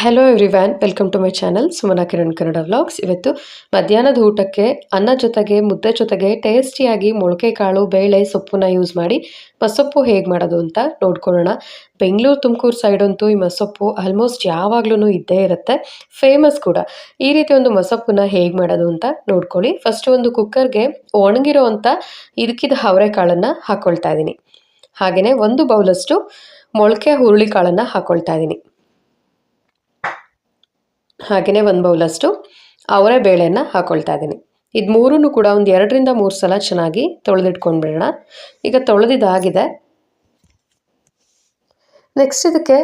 Hello everyone welcome to my channel Sumana Kiran Kannada vlogs ಇವತ್ತು ಮಧ್ಯಾಹ್ನದ ಊಟಕ್ಕೆ ಅನ್ನ ಜೊತೆಗೆ, ಮುದ್ದೆ ಜೊತೆಗೆ, ಟೇಸ್ಟಿಯಾಗಿ ಮೊಳಕೆ ಕಾಳು, ಬೇಳೆ, ಸೊಪ್ಪನ್ನ ಯೂಸ್ ಮಾಡಿ ಮಸೊಪ್ಪು ಹೇಗೆ ಮಾಡೋದು ಅಂತ ನೋಡ್ಕೊಳ್ಳೋಣ. ಬೆಂಗಳೂರು, ತುಮಕೂರು ಸೈಡ್ ಅಂತೂ ಈ ಮಸೊಪ್ಪು ಆಲ್ಮೋಸ್ಟ್ ಯಾವಾಗ್ಲೂ ಇದ್ದೇ ಇರುತ್ತೆ. ಫೇಮಸ್ ಕೂಡ. ಈ ರೀತಿ ಒಂದು ಮಸೊಪ್ಪನ್ನ ಹೇಗೆ ಮಾಡೋದು ಅಂತ ನೋಡ್ಕೊಳ್ಳಿ. ಫಸ್ಟ್ ಒಂದು ಕುಕ್ಕರ್ಗೆ ಒಣಗಿರೋ ಅಂತ ಇದಕ್ಕಿದ ಅವರೆಕಾಳನ್ನು ಹಾಕ್ಕೊಳ್ತಾ ಇದ್ದೀನಿ. ಹಾಗೆಯೇ ಒಂದು ಬೌಲಷ್ಟು ಮೊಳಕೆ ಹುರುಳಿಕಾಳನ್ನು ಹಾಕ್ಕೊಳ್ತಾ ಇದ್ದೀನಿ. ಹಾಗೆಯೇ ಒಂದು ಬೌಲಷ್ಟು ಅವರೇ ಬೇಳೆಯನ್ನು ಹಾಕ್ಕೊಳ್ತಾ ಇದ್ದೀನಿ. ಇದು ಮೂರೂ ಕೂಡ ಒಂದು ಎರಡರಿಂದ ಮೂರು ಸಲ ಚೆನ್ನಾಗಿ ತೊಳೆದಿಟ್ಕೊಂಡ್ಬಿಡೋಣ ಈಗ ತೊಳೆದಿದ್ದಾಗಿದೆ ನೆಕ್ಸ್ಟ್ ಇದಕ್ಕೆ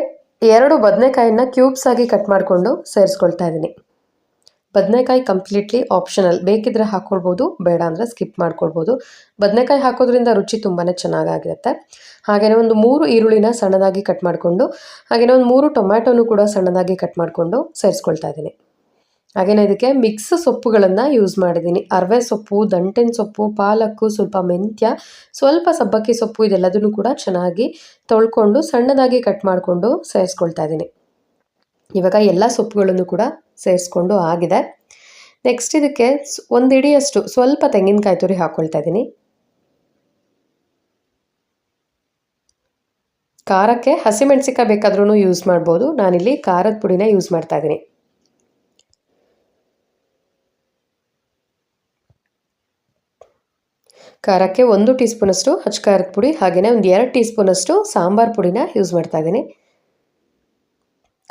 ಎರಡು ಬದನೆಕಾಯಿನ ಕ್ಯೂಬ್ಸ್ ಆಗಿ ಕಟ್ ಮಾಡಿಕೊಂಡು ಸೇರಿಸ್ಕೊಳ್ತಾ ಇದ್ದೀನಿ. ಬದನೆಕಾಯಿ ಕಂಪ್ಲೀಟ್ಲಿ ಆಪ್ಷನಲ್ ಬೇಕಿದ್ರೆ ಹಾಕ್ಕೊಳ್ಬೋದು ಬೇಡ ಅಂದರೆ ಸ್ಕಿಪ್ ಮಾಡ್ಕೊಳ್ಬೋದು. ಬದನೆಕಾಯಿ ಹಾಕೋದ್ರಿಂದ ರುಚಿ ತುಂಬಾ ಚೆನ್ನಾಗಾಗಿರುತ್ತೆ. ಹಾಗೆಯೇ ಒಂದು ಮೂರು ಈರುಳ್ಳಿನ ಸಣ್ಣದಾಗಿ ಕಟ್ ಮಾಡಿಕೊಂಡು ಹಾಗೆಯೇ ಒಂದು ಮೂರು ಟೊಮ್ಯಾಟೊನು ಕೂಡ ಸಣ್ಣದಾಗಿ ಕಟ್ ಮಾಡಿಕೊಂಡು ಸೇರಿಸ್ಕೊಳ್ತಾ ಇದ್ದೀನಿ. ಹಾಗೆಯೇ ಇದಕ್ಕೆ ಮಿಕ್ಸ್ ಸೊಪ್ಪುಗಳನ್ನು ಯೂಸ್ ಮಾಡಿದ್ದೀನಿ. ಅರವೆ ಸೊಪ್ಪು, ದಂಟಿನ ಸೊಪ್ಪು, ಪಾಲಕ್ಕು, ಸ್ವಲ್ಪ ಮೆಂತ್ಯ, ಸ್ವಲ್ಪ ಸಬ್ಬಕ್ಕಿ ಸೊಪ್ಪು, ಇದೆಲ್ಲದನ್ನು ಕೂಡ ಚೆನ್ನಾಗಿ ತೊಳ್ಕೊಂಡು ಸಣ್ಣದಾಗಿ ಕಟ್ ಮಾಡಿಕೊಂಡು ಸೇರಿಸ್ಕೊಳ್ತಾ ಇದ್ದೀನಿ. ಇವಾಗ ಎಲ್ಲ ಸೊಪ್ಪುಗಳನ್ನು ಕೂಡ ಸೇರಿಸ್ಕೊಂಡು ಆಗಿದೆ. ನೆಕ್ಸ್ಟ್ ಇದಕ್ಕೆ ಒಂದು ಇಡಿಯಷ್ಟು ಸ್ವಲ್ಪ ತೆಂಗಿನಕಾಯಿ ತುರಿ ಹಾಕ್ಕೊಳ್ತಾ ಇದ್ದೀನಿ. ಖಾರಕ್ಕೆ ಹಸಿಮೆಣಸಿಕಾಯಿ ಬೇಕಾದ್ರೂ ಯೂಸ್ ಮಾಡ್ಬೋದು. ನಾನಿಲ್ಲಿ ಖಾರದ ಪುಡಿನ ಯೂಸ್ ಮಾಡ್ತಾ ಇದ್ದೀನಿ. ಖಾರಕ್ಕೆ ಒಂದು ಟೀ ಸ್ಪೂನಷ್ಟು ಹಚ್ಚ ಖಾರದ ಪುಡಿ ಹಾಗೆಯೇ ಒಂದು ಎರಡು ಟೀ ಸ್ಪೂನಷ್ಟು ಸಾಂಬಾರು ಪುಡಿನ ಯೂಸ್ ಮಾಡ್ತಾ ಇದ್ದೀನಿ.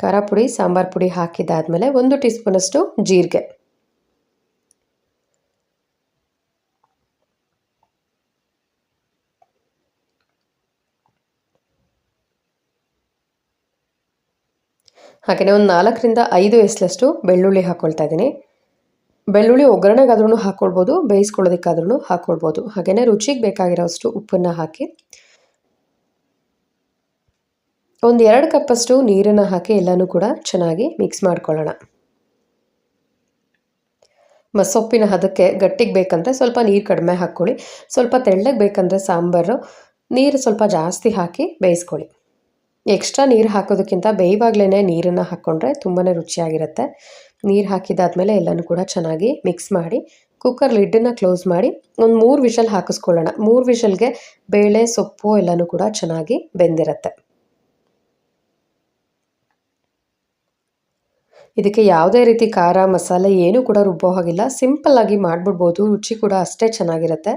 ಖಾರ ಪುಡಿ, ಸಾಂಬಾರು ಪುಡಿ ಹಾಕಿದ್ದಾದಮೇಲೆ ಒಂದು ಟೀ ಸ್ಪೂನಷ್ಟು ಜೀರಿಗೆ. ಹಾಗೆಯೇ ಒಂದು ನಾಲ್ಕರಿಂದ ಐದು ಎಸ್ಲಷ್ಟು ಬೆಳ್ಳುಳ್ಳಿ ಹಾಕ್ಕೊಳ್ತಾ ಇದ್ದೀನಿ. ಬೆಳ್ಳುಳ್ಳಿ ಒಗ್ಗರಣೆಗಾದ್ರೂ ಹಾಕ್ಕೊಳ್ಬೋದು ಬೇಯಿಸ್ಕೊಳ್ಳೋದಕ್ಕಾದ್ರೂ ಹಾಕ್ಕೊಳ್ಬೋದು ಹಾಗೆಯೇ ರುಚಿಗೆ ಬೇಕಾಗಿರೋಷ್ಟು ಉಪ್ಪನ್ನು ಹಾಕಿ ಒಂದು ಎರಡು ಕಪ್ಪಷ್ಟು ನೀರನ್ನು ಹಾಕಿ ಎಲ್ಲನೂ ಕೂಡ ಚೆನ್ನಾಗಿ ಮಿಕ್ಸ್ ಮಾಡ್ಕೊಳ್ಳೋಣ. ಮಸೊಪ್ಪಿನ ಹದಕ್ಕೆ ಗಟ್ಟಿಗೆ ಬೇಕಂದರೆ ಸ್ವಲ್ಪ ನೀರು ಕಡಿಮೆ ಹಾಕ್ಕೊಳ್ಳಿ. ಸ್ವಲ್ಪ ತೆಳ್ಳಗೆ ಬೇಕಂದರೆ ಸಾಂಬಾರು, ನೀರು ಸ್ವಲ್ಪ ಜಾಸ್ತಿ ಹಾಕಿ ಬೇಯಿಸ್ಕೊಳ್ಳಿ. ಎಕ್ಸ್ಟ್ರಾ ನೀರು ಹಾಕೋದಕ್ಕಿಂತ ಬೇಯುವಾಗಲೇ ನೀರನ್ನು ಹಾಕ್ಕೊಂಡ್ರೆ ತುಂಬಾ ರುಚಿಯಾಗಿರುತ್ತೆ. ನೀರು ಹಾಕಿದಾದ್ಮೇಲೆ ಎಲ್ಲನೂ ಕೂಡ ಚೆನ್ನಾಗಿ ಮಿಕ್ಸ್ ಮಾಡಿ ಕುಕ್ಕರ್ ಲಿಡ್ಡನ್ನು ಕ್ಲೋಸ್ ಮಾಡಿ ಒಂದು ಮೂರು ವಿಷಲ್ ಹಾಕಿಸ್ಕೊಳ್ಳೋಣ. ಮೂರು ವಿಷಲ್ಗೆ ಬೇಳೆ, ಸೊಪ್ಪು ಎಲ್ಲನೂ ಕೂಡ ಚೆನ್ನಾಗಿ ಬೆಂದಿರುತ್ತೆ. ಇದಕ್ಕೆ ಯಾವುದೇ ರೀತಿ ಖಾರ, ಮಸಾಲೆ ಏನೂ ಕೂಡ ರುಬ್ಬೋ ಹಾಗಿಲ್ಲ ಸಿಂಪಲ್ಲಾಗಿ ಮಾಡಿಬಿಡ್ಬೋದು. ರುಚಿ ಕೂಡ ಅಷ್ಟೇ ಚೆನ್ನಾಗಿರುತ್ತೆ.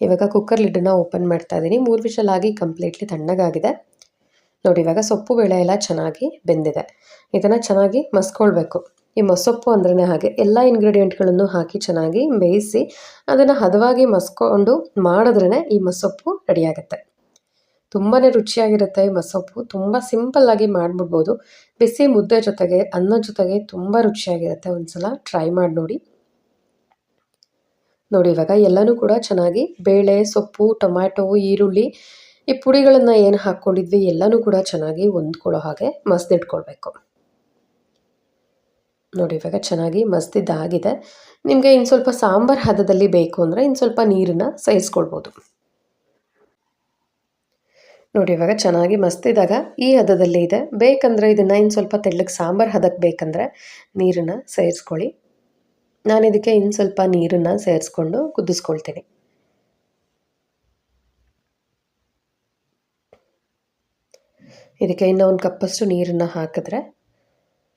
ಇವಾಗ ಕುಕ್ಕರ್ ಲಿಡ್ಡನ್ನು ಓಪನ್ ಮಾಡ್ತಾ ಇದ್ದೀನಿ. ಮೂರು ವಿಷಲಾಗಿ ಕಂಪ್ಲೀಟ್ಲಿ ತಣ್ಣಗಾಗಿದೆ. ನೋಡಿ, ಇವಾಗ ಸೊಪ್ಪು ಬೇಳೆ ಎಲ್ಲ ಚೆನ್ನಾಗಿ ಬೆಂದಿದೆ. ಇದನ್ನು ಚೆನ್ನಾಗಿ ಮಸ್ಕೊಳ್ಬೇಕು. ಈ ಮೊಸೊಪ್ಪು ಅಂದ್ರೆ ಹಾಗೆ ಎಲ್ಲ ಇಂಗ್ರೀಡಿಯೆಂಟ್ಗಳನ್ನು ಹಾಕಿ ಚೆನ್ನಾಗಿ ಬೇಯಿಸಿ ಅದನ್ನು ಹದವಾಗಿ ಮಸ್ಕೊಂಡು ಮಾಡಿದ್ರೇ ಈ ಮೊಸೊಪ್ಪು ರೆಡಿಯಾಗುತ್ತೆ ತುಂಬಾ ರುಚಿಯಾಗಿರುತ್ತೆ ಈ ಮಸೊಪ್ಪು ತುಂಬ ಸಿಂಪಲ್ಲಾಗಿ ಮಾಡಿಬಿಡ್ಬೋದು. ಬಿಸಿ ಮುದ್ದೆ ಜೊತೆಗೆ ಅನ್ನ ಜೊತೆಗೆ ತುಂಬ ರುಚಿಯಾಗಿರುತ್ತೆ ಒಂದ್ಸಲ. ಟ್ರೈ ಮಾಡಿ ನೋಡಿ. ನೋಡಿ, ಇವಾಗ ಎಲ್ಲನೂ ಕೂಡ ಚೆನ್ನಾಗಿ ಬೇಳೆ, ಸೊಪ್ಪು, ಟೊಮ್ಯಾಟೊ, ಈರುಳ್ಳಿ ಈ ಪುಡಿಗಳನ್ನು ಏನು ಹಾಕ್ಕೊಂಡಿದ್ವಿ ಎಲ್ಲನೂ ಕೂಡ ಚೆನ್ನಾಗಿ ಹೊಂದ್ಕೊಳ್ಳೋ ಹಾಗೆ ಮಸ್ದಿಟ್ಕೊಳ್ಬೇಕು. ನೋಡಿ, ಇವಾಗ ಚೆನ್ನಾಗಿ ಮಸ್ದಿದ್ದಾಗಿದೆ. ನಿಮಗೆ ಇನ್ನು ಸ್ವಲ್ಪ ಸಾಂಬಾರು ಹದದಲ್ಲಿ ಬೇಕು ಅಂದರೆ ಇನ್ನು ಸ್ವಲ್ಪ ನೀರನ್ನು ಸಹಿಸ್ಕೊಳ್ಬೋದು ನೋಡಿ, ಇವಾಗ ಚೆನ್ನಾಗಿ ಮಸ್ತಿದಾಗ ಈ ಹದದಲ್ಲಿ ಇದೆ. ಬೇಕಂದರೆ ಇದನ್ನು ಇನ್ನು ಸ್ವಲ್ಪ ತೆಳ್ಳಗೆ ಸಾಂಬಾರು ಹದಕ್ಕೆ ಬೇಕಂದರೆ ನೀರನ್ನು ಸೇರಿಸ್ಕೊಳ್ಳಿ. ನಾನು ಇದಕ್ಕೆ ಇನ್ನು ಸ್ವಲ್ಪ ನೀರನ್ನು ಸೇರಿಸ್ಕೊಂಡು ಕುದಿಸ್ಕೊಳ್ತೀನಿ. ಇದಕ್ಕೆ ಇನ್ನೂ ಒಂದು ಕಪ್ಪಷ್ಟು ನೀರನ್ನು ಹಾಕಿದ್ರೆ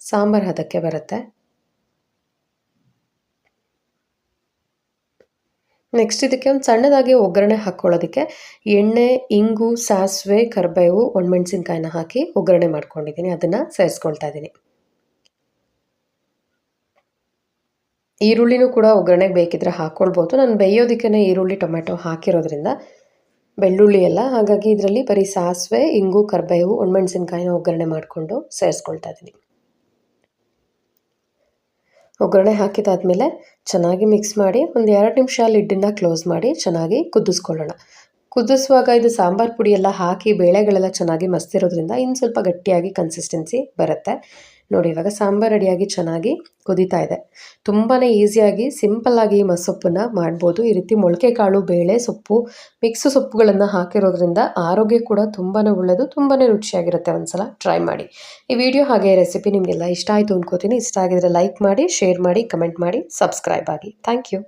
ಸಾಂಬಾರು ಹದಕ್ಕೆ ಬರುತ್ತೆ. ನೆಕ್ಸ್ಟ್ ಇದಕ್ಕೆ ಒಂದು ಸಣ್ಣದಾಗಿ ಒಗ್ಗರಣೆ ಹಾಕ್ಕೊಳ್ಳೋದಕ್ಕೆ ಎಣ್ಣೆ, ಇಂಗು, ಸಾಸಿವೆ, ಕರಿಬೇವು, ಒಣಮೆಣ್ಸಿನ್ಕಾಯಿನ ಹಾಕಿ ಒಗ್ಗರಣೆ ಮಾಡ್ಕೊಂಡಿದ್ದೀನಿ. ಅದನ್ನು ಸೇರಿಸ್ಕೊಳ್ತಾ ಇದ್ದೀನಿ. ಈರುಳ್ಳಿನೂ ಕೂಡ ಒಗ್ಗರಣೆಗೆ ಬೇಕಿದ್ರೆ ಹಾಕ್ಕೊಳ್ಬೋದು ನಾನು ಬೇಯೋದಕ್ಕೆ ಈರುಳ್ಳಿ ಟೊಮೆಟೊ ಹಾಕಿರೋದ್ರಿಂದ ಬೆಳ್ಳುಳ್ಳಿ ಎಲ್ಲ. ಹಾಗಾಗಿ ಇದರಲ್ಲಿ ಬರೀ ಸಾಸಿವೆ, ಇಂಗು, ಕರಿಬೇವು, ಒಣಮೆಣ್ಸಿನ್ಕಾಯಿನ ಒಗ್ಗರಣೆ ಮಾಡಿಕೊಂಡು ಸೇರಿಸ್ಕೊಳ್ತಾ ಇದ್ದೀನಿ. ಒಗ್ಗರಣೆ ಹಾಕಿದಾದ್ಮೇಲೆ ಚೆನ್ನಾಗಿ ಮಿಕ್ಸ್ ಮಾಡಿ ಒಂದು ಎರಡು ನಿಮಿಷ ಲಿಡ್ಡನ್ನು ಕ್ಲೋಸ್ ಮಾಡಿ ಚೆನ್ನಾಗಿ ಕುದಿಸ್ಕೊಳ್ಳೋಣ. ಕುದಿಸುವಾಗ ಇದು ಸಾಂಬಾರು ಪುಡಿ ಎಲ್ಲ ಹಾಕಿ ಬೇಳೆಗಳೆಲ್ಲ ಚೆನ್ನಾಗಿ ಮಸ್ತಿರೋದ್ರಿಂದ ಇನ್ನು ಸ್ವಲ್ಪ ಗಟ್ಟಿಯಾಗಿ ಕನ್ಸಿಸ್ಟೆನ್ಸಿ ಬರುತ್ತೆ. ನೋಡಿ, ಇವಾಗ ಸಾಂಬಾರು ರೆಡಿಯಾಗಿ ಚೆನ್ನಾಗಿ ಕುದೀತಾ ಇದೆ. ತುಂಬಾ ಈಸಿಯಾಗಿ ಸಿಂಪಲ್ಲಾಗಿ ಈ ಮಸೊಪ್ಪನ್ನು ಮಾಡ್ಬೋದು. ಈ ರೀತಿ ಮೊಳಕೆ ಕಾಳು ಬೇಳೆ ಸೊಪ್ಪು, ಮಿಕ್ಸ್ ಸೊಪ್ಪುಗಳನ್ನು ಹಾಕಿರೋದ್ರಿಂದ ಆರೋಗ್ಯ ಕೂಡ ತುಂಬಾ ಒಳ್ಳೆಯದು ತುಂಬಾ ರುಚಿಯಾಗಿರುತ್ತೆ ಒಂದ್ಸಲ ಟ್ರೈ ಮಾಡಿ. ಈ ವಿಡಿಯೋ ಹಾಗೆ ರೆಸಿಪಿ ನಿಮಗೆಲ್ಲ ಇಷ್ಟ ಆಯಿತು ಅಂದ್ಕೋತೀನಿ ಇಷ್ಟ ಆಗಿದ್ರೆ ಲೈಕ್ ಮಾಡಿ, ಶೇರ್ ಮಾಡಿ, ಕಮೆಂಟ್ ಮಾಡಿ, ಸಬ್ಸ್ಕ್ರೈಬ್ ಆಗಿ. Thank you.